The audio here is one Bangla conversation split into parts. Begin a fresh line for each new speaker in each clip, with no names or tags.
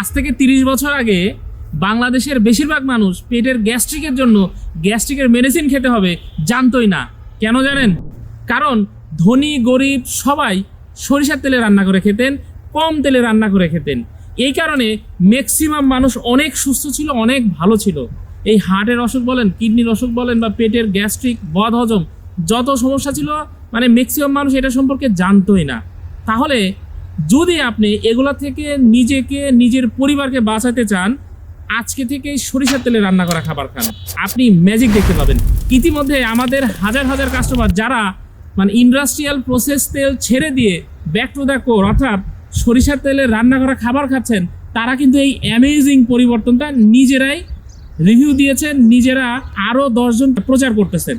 আজ থেকে তিরিশ বছর আগে বাংলাদেশের বেশিরভাগ মানুষ পেটের গ্যাস্ট্রিকের জন্য গ্যাস্ট্রিকের মেডিসিন খেতে হবে, জানতোই না। কেন জানেন? কারণ ধনী, গরিব সবাই সরিষার তেলে রান্না করে খেতেন, কম তেলে রান্না করে খেতেন। এই কারণে ম্যাক্সিমাম মানুষ অনেক সুস্থ ছিল, অনেক ভালো ছিল। এই হার্টের অসুখ বলেন, কিডনির অসুখ বলেন বা পেটের গ্যাস্ট্রিক বদ হজম যত সমস্যা ছিল মানে ম্যাক্সিমাম মানুষ এটা সম্পর্কে জানতোই না। তাহলে যদি আপনি এগুলা থেকে নিজেকে, নিজের পরিবারকে বাঁচাতে চান, আজকে থেকে সরিষার তেলে রান্না করা খাবার খান। আপনি ম্যাজিক দেখতে পাবেন। ইতিমধ্যে আমাদের হাজার হাজার কাস্টমার যারা মানে ইন্ডাস্ট্রিয়াল প্রসেস তেল ছেড়ে দিয়ে ব্যাক টু দ্য কোর অর্থাৎ সরিষার তেলে রান্না করা খাবার খাচ্ছেন, তারা কিন্তু এই অ্যামেজিং পরিবর্তনটা নিজেরাই রিভিউ দিয়েছেন, নিজেরা আরও দশজন প্রচার করতেছেন।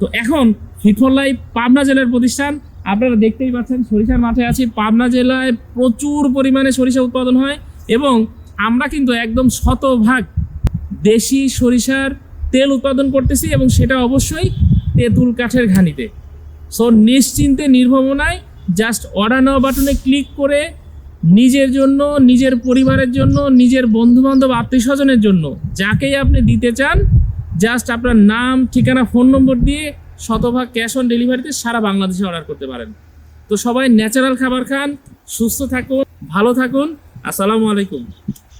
তো এখন ফিটফল লাইফ পাবনা জেলার প্রতিষ্ঠান আপনারা দেখতেই পাচ্ছেন, সরিষার মাঠে আছি। পাবনা জেলায় প্রচুর পরিমাণে সরিষা উৎপাদন হয় এবং আমরা কিন্তু একদম শতভাগ দেশি সরিষার তেল উৎপাদন করতেছি এবং সেটা অবশ্যই তেঁতুল কাঠের ঘানিতে। সো নিশ্চিন্তে, নির্ভবনায় জাস্ট অর্ডার নেওয়া বাটনে ক্লিক করে নিজের জন্য, নিজের পরিবারের জন্য, নিজের বন্ধু বান্ধব আত্মীয় স্বজনের জন্য, যাকেই আপনি দিতে চান জাস্ট আপনার নাম, ঠিকানা ফোন নম্বর দিয়ে শতভাগ ক্যাশ অন ডেলিভারিতে সারা বাংলাদেশে অর্ডার করতে পারেন। তো সবাই ন্যাচারাল খাবার খান, সুস্থ থাকুন, ভালো থাকুন। আসসালামু আলাইকুম।